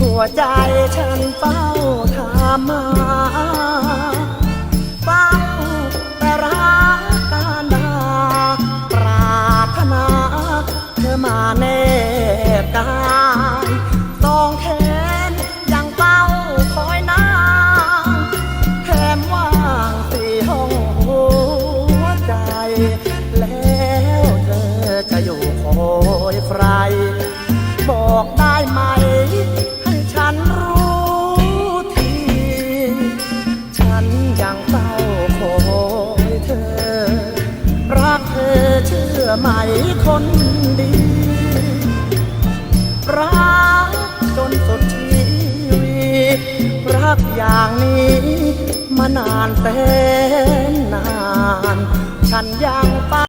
ตัวใจฉันเฝ้าถามมาเฝ้าแต่รักการดาปรารถนาเธอมาแนบกายต้องแขนยังเฝ้าคอยนางแถมว่างสี่ห้องหัวใจ บอกได้ไหม ให้ฉันรู้ที ฉันยังเฝ้าคอยเธอ รักเธอเชื่อไหมคนดี รักจนสุดชีวิตรักอย่างนี้ มานานแสนนาน ฉันยังเฝ้า